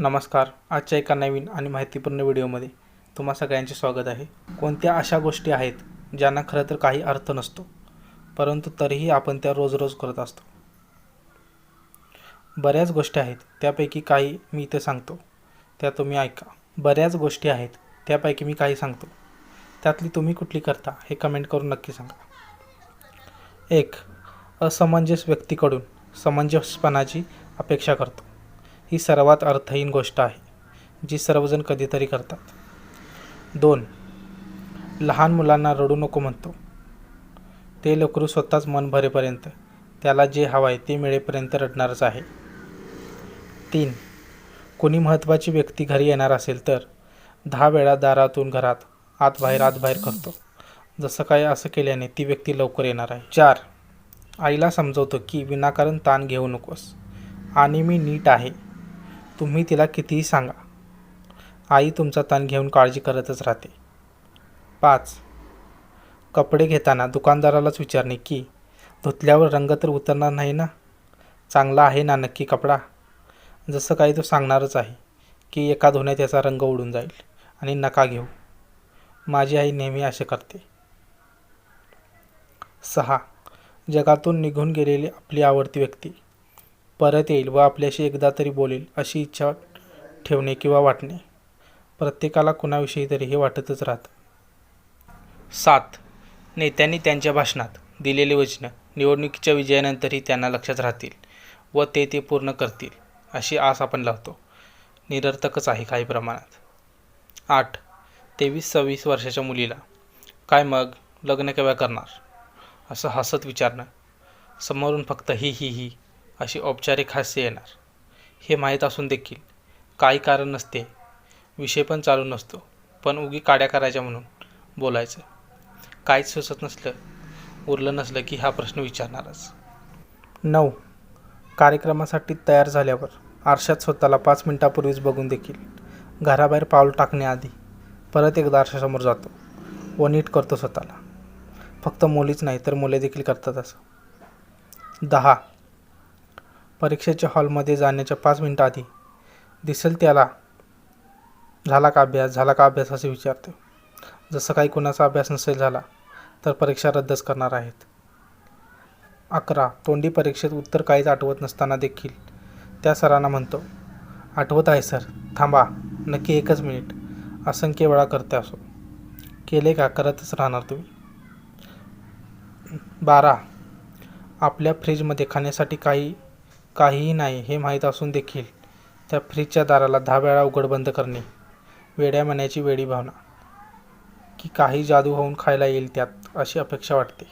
नमस्कार. आजच्या एका नवीन आणि माहितीपूर्ण व्हिडिओमध्ये तुम्हा सगळ्यांचे स्वागत आहे. कोणत्या अशा गोष्टी आहेत ज्यांना खरं तर काही अर्थ नसतो परंतु तरीही आपण त्या रोज रोज करत असतो? बऱ्याच गोष्टी आहेत त्यापैकी काही मी इथे सांगतो. त्या तुम्ही ऐका. बऱ्याच गोष्टी आहेत त्यापैकी मी काही सांगतो. त्यातली तुम्ही कुठली करता हे कमेंट करून नक्की सांगा. एक असमंजस व्यक्तीकडून समंजसपणाची अपेक्षा करतो. ही सर्वात अर्थहीन गोष्ट आहे जी सर्वजण कधीतरी करतात. दोन लहान मुलांना रडू नको म्हणतो. ते लेकरू स्वतःच मन भरेपर्यंत त्याला जे हवं आहे ते मिळेपर्यंत रडणारच आहे. तीन कोणी महत्त्वाची व्यक्ती घरी येणार असेल तर दहा वेळा दारातून घरात आत बाहेर आत बाहेर करतो. जसं काय असं केल्याने ती व्यक्ती लवकर येणार आहे. चार आईला समजवतो की विनाकारण ताण घेऊ नकोस. आणि मी नीट आहे. तुम्ही तिला कितीही सांगा. आई तुमचा तण घेऊन काळजी करतच राहते. पाच. कपडे घेताना दुकानदारालाच विचारणे की धुतल्यावर रंग तर उतरणार नाही ना? चांगला आहे ना नक्की कपडा? जसं काही तो सांगणारच आहे की एका धुण्यात याचा रंग उडून जाईल आणि नका घेऊ. माझी आई नेहमी असे करते. सहा. जगातून निघून गेलेली आपली आवडती व्यक्ती. परत येईल व आपल्याशी एकदा तरी बोलेल अशी इच्छा ठेवणे किंवा वाटणे. प्रत्येकाला कुणाविषयी तरी हे वाटतच राहतं. सात. नेत्यांनी त्यांच्या भाषणात दिलेली वचनं निवडणुकीच्या विजयानंतरही त्यांना लक्षात राहतील व ते ते पूर्ण करतील अशी आस आपण लावतो. निरर्थकच आहे काही प्रमाणात. आठ. तेवीस सव्वीस वर्षाच्या मुलीला काय मग लग्न केव्हा करणार? असं हसत विचारणं. समोरून फक्त ही ही ही अशी औपचारिक हास्य येणार. हे माहीत असून देखील काही कारण नसते. विषय पण चालू नसतो. पण उगी काड्या करायच्या म्हणून बोलायचं. काहीच सुचत नसलं उरलं नसलं की हा प्रश्न विचारणारच. नऊ. कार्यक्रमासाठी तयार झाल्यावर आरशात स्वतःला पाच मिनिटापूर्वीच बघून देखील घराबाहेर पाऊल टाकण्याआधी परत एकदा आरशासमोर जातो व नीट करतो स्वतःला. फक्त मुलीच नाही तर मुले देखील करतात असं. दहा. परीक्षेच्या हॉलमध्ये जाण्याच्या पाच मिनटं आधी. दिसेल त्याला. झाला का अभ्यास? झाला का अभ्यास? असे विचारतो. जसं काही कुणाचा अभ्यास नसेल झाला तर परीक्षा रद्दच करणार आहेत. अकरा. तोंडी परीक्षेत उत्तर काहीच आठवत नसताना देखील. त्या सरांना म्हणतो आठवत आहे सर. थांबा. नक्की एकच मिनिट. असंख्य वेळा करते असो. केले का? करतच राहणार तुम्ही. बारा. आपल्या फ्रीजमध्ये खाण्यासाठी काही काहीही नाही हे माहीत असून देखील त्या फ्रीजच्या दाराला दहा वेळा उघड बंद करणे वेड्या म्हणायची वेडी भावना की काही जादू होऊन खायला येईल त्यात अशी अपेक्षा वाटते.